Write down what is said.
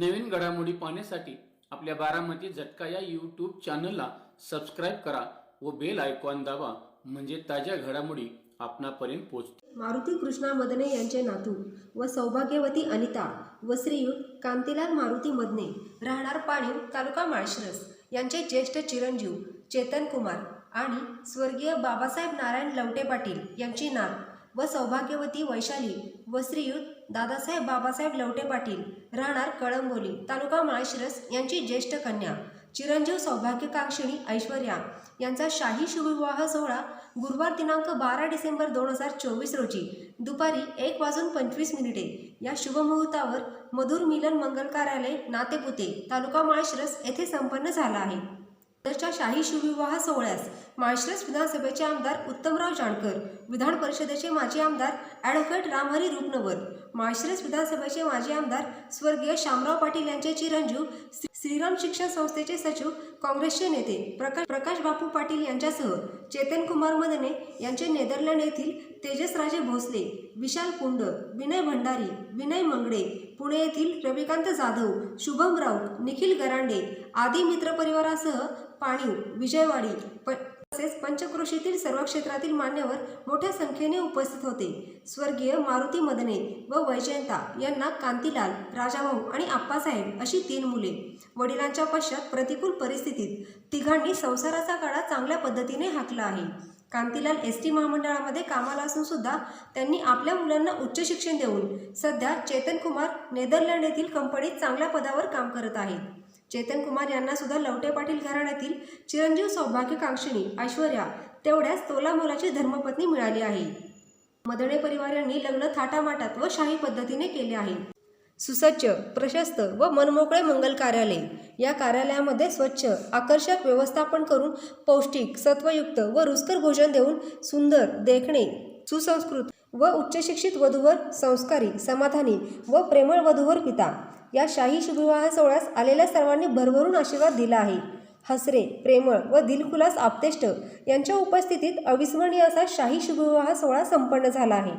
नवीन घडामोडी पाहण्यासाठी आपल्या बारामती झटका या यूट्यूब चॅनलला सबस्क्राईब करा व बेल आयकॉन दाबा म्हणजे ताज्या घडामोडी आपणापर्यंत पोहोचतील. मारुती कृष्णा मदने यांचे नातू व सौभाग्यवती अनिता व श्रीयुत कांतीलाल मारुती मदने राहणार पाणीव तालुका माळशिरस. यांचे ज्येष्ठ चिरंजीव चेतन कुमार आणि स्वर्गीय बाबासाहेब नारायण लवटे पाटील यांची नात. व सौभाग्यवती वैशाली व श्रीयुत दादासाहेब बाबासाहेब लवटे पाटील राहणार कळंबोली तालुका माळशिरस यांची ज्येष्ठ कन्या. चिरंजीव सौभाग्यकांक्षिणी ऐश्वर्या यांचा शाही शुभविवाह सोहळा गुरुवार दिनांक बारा डिसेंबर दोन हजार चोवीस रोजी दुपारी एक वाजून पंचवीस मिनिटे. या शुभमुहूर्तावर मधुर मिलन मंगल कार्यालय नातेपुते तालुका माळशिरस येथे संपन्न झाला आहे. सदरच्या शाही शिवविवाह सोहळ्यास माळशिरस विधानसभेचे आमदार उत्तमराव जानकर विधान परिषदेचे माजी आमदार ॲडव्होकेट रामहरी रूपनवर माळशिरस विधानसभेचे माजी आमदार स्वर्गीय शामराव पाटील यांचे चिरंजीव श्रीराम शिक्षण संस्थेचे सचिव काँग्रेसचे नेते प्रकाश प्रकाश बापू पाटील यांच्यासह चेतन कुमार मदने यांचे नेदरलँड येथील तेजसराजे भोसले विशाल कुंड विनय भंडारी विनय मंगडे पुणे येथील रविकांत जाधव शुभम राऊत निखिल गरांडे आदी मित्रपरिवारासह पाणीव विजयवाडी प तसेच पंचक्रोशीतील सर्व क्षेत्रातील मान्यवर मोठ्या संख्येने उपस्थित होते. स्वर्गीय मारुती मदने व वैजयंता यांना कांतीलाल राजाभाऊ आणि आप्पासाहेब अशी तीन मुले. वडिलांच्या पश्चात प्रतिकूल परिस्थितीत तिघांनी संसाराचा काळा चांगल्या पद्धतीने हाकला आहे. कांतीलाल एस टी महामंडळामध्ये कामाला असून सुद्धा त्यांनी आपल्या मुलांना उच्च शिक्षण देऊन सध्या चेतन कुमार नेदरलँड येथील कंपनीत चांगल्या पदावर काम करत आहेत. चेतन कुमार यांना सुद्धा लवटे पाटील घराण्यातील चिरंजीव सौभाग्यकांक्षिणी ऐश्वर्या तेवढ्याच तोलामोलाची धर्मपत्नी मिळाली आहे. मदणे परिवार यांनी लग्न थाटामाटात व शाही पद्धतीने केले आहे. सुसज्ज प्रशस्त व मनमोकळे मंगल कार्यालय. या कार्यालयामध्ये स्वच्छ आकर्षक व्यवस्थापन करून पौष्टिक सत्वयुक्त व रुचकर भोजन देऊन सुंदर देखणे सुसंस्कृत व उच्चशिक्षित वधूवर संस्कारी समाधानी व प्रेमळ वधूवर पिता. या शाही शुभविवाह सोहळ्यास आलेल्या सर्वांनी भरभरून आशीर्वाद दिला आहे. हसरे प्रेमळ व दिलखुलास आप्तेष्ट यांच्या उपस्थितीत अविस्मरणीय असा शाही शुभविवाह सोहळा संपन्न झाला आहे.